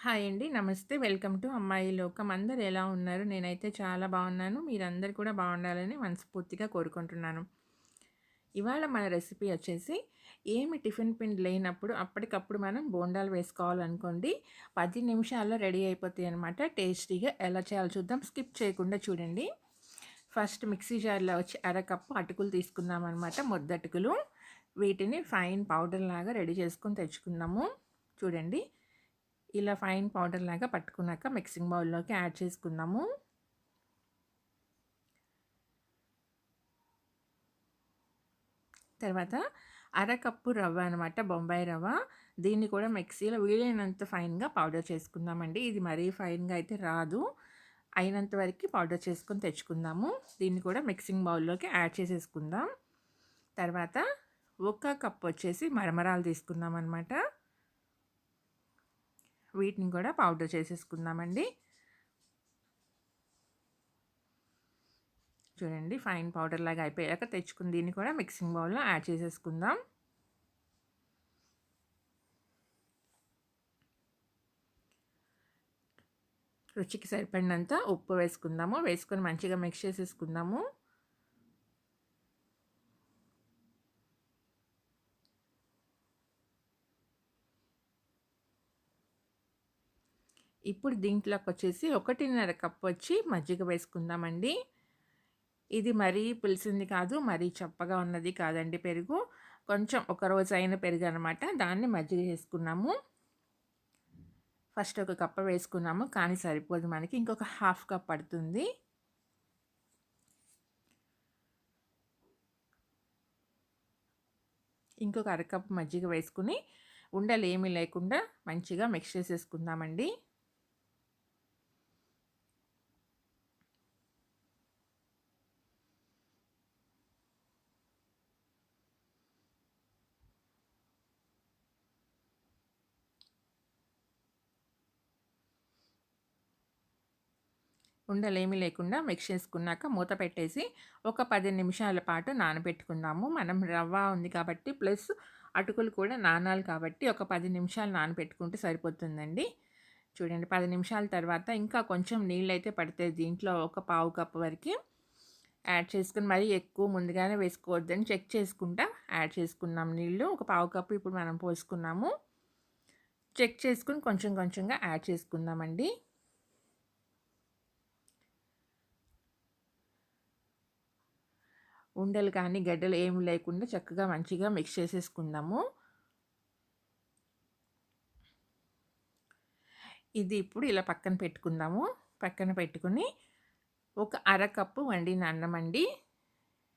Hi అండి. నమస్తే. Welcome to అమ్మాయి లోకం. అందరు ఎలా ఉన్నారు? నేనైతే చాలా బాగున్నాను. మీరందరు కూడా బాగుండాలని మనస్ఫూర్తిగా కోరుకుంటున్నాను. ఇవాళ మన రెసిపీ వచ్చేసి ఏమి టిఫిన్ పిండి లేనప్పుడు అప్పటికప్పుడు మనం బోండాలు వేసుకోవాలనుకోండి పది నిమిషాల్లో రెడీ అయిపోతాయన్నమాట. టేస్టీగా ఎలా చేయాలో చూద్దాం. స్కిప్ చేయకుండా చూడండి. ఫస్ట్ మిక్సీ జార్‌లో వచ్చి అరకప్పు అటుకులు తీసుకున్నామనమాట. ముద్దటుకులు. వీటిని ఫైన్ పౌడర్ లాగా రెడీ చేసుకొని తెచ్చుకున్నాము. చూడండి. ఇలా ఫైన్ పౌడర్ లాగా పట్టుకున్నాక మిక్సింగ్ బౌల్‌లోకి యాడ్ చేసుకుందాము. తర్వాత అరకప్పు రవ్వ అనమాట. బొంబాయి రవ్వ. దీన్ని కూడా మిక్సీలో వీలైనంత ఫైన్‌గా పౌడర్ చేసుకుందామండి. ఇది మరీ ఫైన్‌గా అయితే రాదు. అయినంత వరకు పౌడర్ చేసుకొని తెచ్చుకుందాము. దీన్ని కూడా మిక్సింగ్ బౌల్‌లోకి యాడ్ చేసేసుకుందాం. తర్వాత ఒక కప్ వచ్చేసి మరమరాలు తీసుకుందాం అనమాట వీటిని కూడా పౌడర్ చేసేసుకుందామండి. చూడండి ఫైన్ పౌడర్ లాగా అయిపోయాక తెచ్చుకుని దీన్ని కూడా మిక్సింగ్ బౌల్‌లో యాడ్ చేసేసుకుందాం. రుచికి సరిపడినంత ఉప్పు వేసుకుందాము. వేసుకొని మంచిగా మిక్స్ చేసేసుకుందాము. ఇప్పుడు దీంట్లోకి వచ్చేసి 1:30 కప్ వచ్చి మజ్జిగ వేసుకుందామండి. ఇది మరీ పులిసింది కాదు. మరీ చప్పగా ఉన్నది కాదండి పెరుగు. కొంచెం ఒక రోజు అయిన పెరుగు అనమాట. దాన్ని మజ్జిగ చేసుకున్నాము. ఫస్ట్ ఒక కప్ వేసుకున్నాము. కానీ సరిపోదు మనకి. ఇంకొక హాఫ్ కప్ పడుతుంది. ఇంకొక అరకప్పు మజ్జిగ వేసుకుని ఉండలు ఏమీ లేకుండా మంచిగా మిక్స్ చేసేసుకుందామండి. ఉండలేమి లేకుండా మిక్స్ చేసుకున్నాక మూత పెట్టేసి ఒక పది నిమిషాల పాటు నానబెట్టుకుందాము. మనం రవ్వ ఉంది కాబట్టి ప్లస్ అటుకులు కూడా నానాలి కాబట్టి ఒక పది నిమిషాలు నానబెట్టుకుంటే సరిపోతుందండి. చూడండి పది నిమిషాల తర్వాత ఇంకా కొంచెం నీళ్ళైతే పడతాయి దీంట్లో ఒక పావు కప్పు వరకు యాడ్ చేసుకుని మరీ ఎక్కువ ముందుగానే వేసుకోవద్దని చెక్ చేసుకుంటా యాడ్ చేసుకున్నాం నీళ్ళు. ఒక పావు కప్పు ఇప్పుడు మనం పోసుకున్నాము. చెక్ చేసుకుని కొంచెం కొంచెంగా యాడ్ చేసుకుందామండి. ఉండలు కానీ గడ్డలు ఏమి లేకుండా చక్కగా మంచిగా మిక్స్ చేసేసుకుందాము. ఇది ఇప్పుడు ఇలా పక్కన పెట్టుకుందాము. పక్కన పెట్టుకొని ఒక అరకప్పు వండిన అన్నం అండి.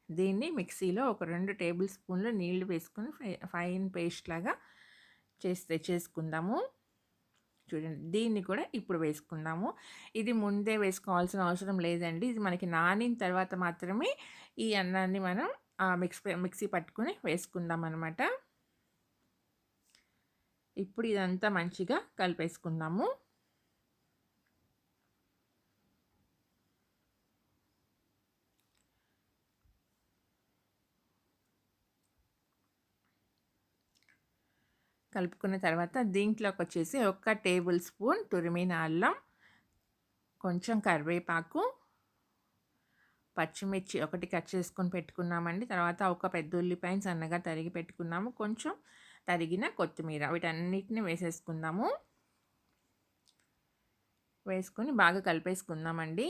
దీన్ని మిక్సీలో ఒక రెండు టేబుల్ స్పూన్‌లు నీళ్ళు వేసుకొని ఫై ఫైన్ పేస్ట్ లాగా చేసి తెచ్చేసుకుందాము. చూడండి దీన్ని కూడా ఇప్పుడు వేసుకుందాము. ఇది ముందే వేసుకోవాల్సిన అవసరం లేదండి. ఇది మనకి నానిన తర్వాత మాత్రమే ఈ అన్నాన్ని మనం మిక్స్ మిక్సీ పట్టుకుని వేసుకుందాం అనమాట ఇప్పుడు ఇదంతా మంచిగా కలిపేసుకుందాము. కలుపుకున్న తర్వాత దీంట్లోకి వచ్చేసి ఒక టేబుల్ స్పూన్ తురిమిన అల్లం, కొంచెం కరివేపాకు, పచ్చిమిర్చి ఒకటి కట్ చేసుకొని పెట్టుకున్నామండి. తర్వాత ఒక పెద్ద ఉల్లిపాయని సన్నగా తరిగి పెట్టుకున్నాము. కొంచెం తరిగిన కొత్తిమీర వీటన్నిటిని వేసేసుకుందాము. వేసుకొని బాగా కలిపేసుకుందామండి.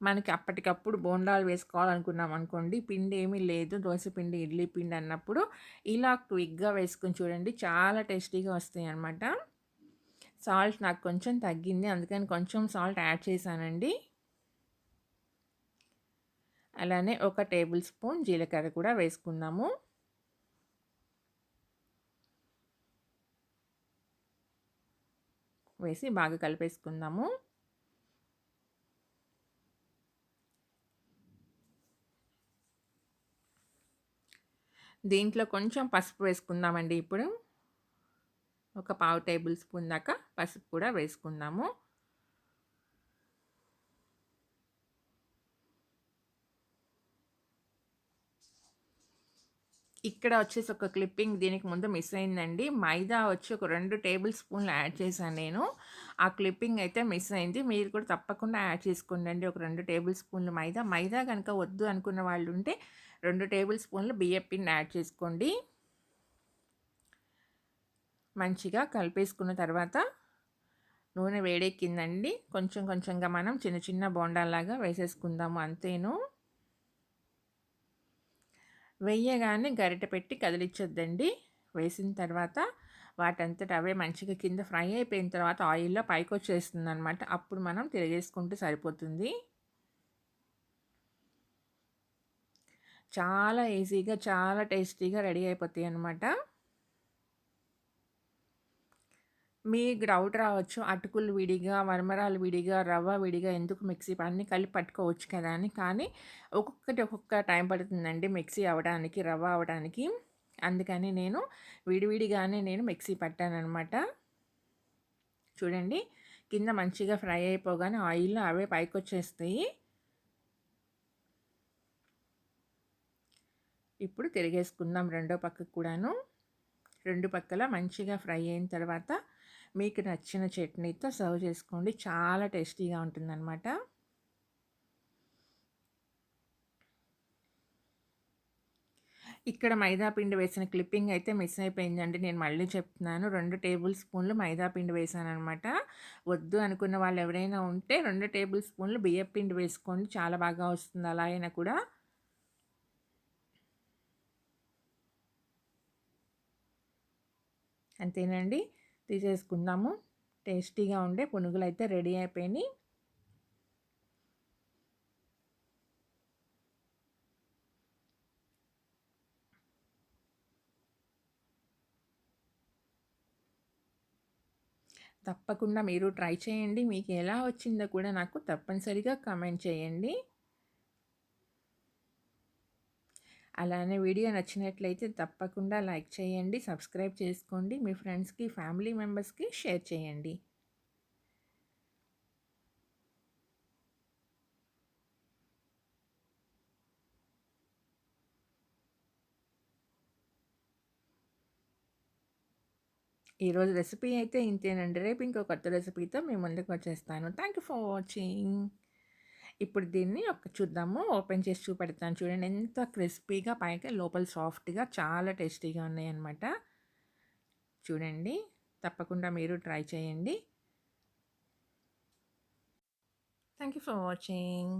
మనకి అప్పటికప్పుడు బోండాలు వేసుకోవాలనుకున్నాం అనుకోండి పిండి ఏమీ లేదు దోశ పిండి, ఇడ్లీ పిండి అన్నప్పుడు ఇలా క్విక్‌గా వేసుకొని చూడండి చాలా టేస్టీగా వస్తాయి అనమాట సాల్ట్ నాకు కొంచెం తగ్గింది. అందుకని కొంచెం సాల్ట్ యాడ్ చేశానండి. అలానే ఒక టేబుల్ స్పూన్ జీలకర్ర కూడా వేసుకుందాము. వేసి బాగా కలిపేసుకుందాము. దీంట్లో కొంచెం పసుపు వేసుకుందామండి ఇప్పుడు. ఒక పావు టేబుల్ స్పూన్ దాకా పసుపు కూడా వేసుకుందాము. ఇక్కడ వచ్చేసి ఒక క్లిప్పింగ్ దీనికి ముందు మిస్ అయిందండి. మైదా వచ్చి ఒక రెండు టేబుల్ స్పూన్లు యాడ్ చేశాను నేను. ఆ క్లిప్పింగ్ అయితే మిస్ అయింది. మీరు కూడా తప్పకుండా యాడ్ చేసుకోండి ఒక రెండు టేబుల్ స్పూన్లు మైదా. మైదా కనుక వద్దు అనుకున్న వాళ్ళు ఉంటే రెండు టేబుల్ స్పూన్లు బియ్యం యాడ్ చేసుకోండి. మంచిగా కలిపేసుకున్న తర్వాత నూనె వేడెక్కిందండి. కొంచెం కొంచెంగా మనం చిన్న చిన్న బోండాలాగా వేసేసుకుందాము అంతేను. వెయ్యగానే గరిట పెట్టి కదిలించొద్దండి వేసిన తర్వాత వాటంతట అవే మంచిగా కింద ఫ్రై అయిపోయిన తర్వాత ఆయిల్లో పైకి వచ్చేస్తుంది అనమాట అప్పుడు మనం తిరిగేసుకుంటే సరిపోతుంది. చాలా ఈజీగా చాలా టేస్టీగా రెడీ అయిపోతాయి అనమాట మీకు డౌట్ రావచ్చు అటుకులు విడిగా వరమరాలు విడిగా రవ్వ విడిగా ఎందుకు మిక్సీ అన్నీ కలిపి పట్టుకోవచ్చు కదా అని. కానీ ఒక్కొక్కటి ఒక్కొక్క టైం పడుతుందండి మిక్సీ అవ్వడానికి రవ్వ అవ్వడానికి. అందుకని నేను విడివిడిగానే నేను మిక్సీ పట్టానమాట చూడండి కింద మంచిగా ఫ్రై అయిపోగానే ఆయిల్లో అవే పైకి వచ్చేస్తాయి ఇప్పుడు తిరిగేసుకుందాం రెండో పక్కకు కూడాను. రెండు పక్కల మంచిగా ఫ్రై అయిన తర్వాత మీకు నచ్చిన చట్నీతో సర్వ్ చేసుకోండి. చాలా టేస్టీగా ఉంటుందన్నమాట. ఇక్కడ మైదా పిండి వేసిన క్లిప్పింగ్ అయితే మిస్ అయిపోయిందండి. నేను మళ్ళీ చెప్తున్నాను. రెండు టేబుల్ స్పూన్లు మైదా పిండి వేసాను అనమాట వద్దు అనుకున్న వాళ్ళు ఎవరైనా ఉంటే రెండు టేబుల్ స్పూన్లు బియ్యం పిండి వేసుకోండి. చాలా బాగా వస్తుంది. అలా అయినా కూడా అంతేనండి. తీసేసుకుందాము. టేస్టీగా ఉండే పునుగులు అయితే రెడీ అయిపోయినాయి. తప్పకుండా మీరు ట్రై చేయండి. మీకు ఎలా వచ్చిందో కూడా నాకు తప్పనిసరిగా కమెంట్ చేయండి. అలానే వీడియో నచ్చినట్లయితే తప్పకుండా లైక్ చేయండి సబ్స్క్రైబ్ చేసుకోండి మీ ఫ్రెండ్స్కి ఫ్యామిలీ మెంబర్స్కి షేర్ చేయండి. ఈరోజు రెసిపీ అయితే ఇంతేనండి. రేపు ఇంకో కొత్త రెసిపీతో మేము ముందుకు వచ్చేస్తాను. Thank you for watching. ఇప్పుడు దీన్ని ఒక చూద్దాము. ఓపెన్ చేసి చూపెడతాను చూడండి. ఎంత క్రిస్పీగా పైకి లోపల సాఫ్ట్గా చాలా టేస్టీగా ఉన్నాయన్నమాట. చూడండి. తప్పకుండా మీరు ట్రై చేయండి. Thank you for watching.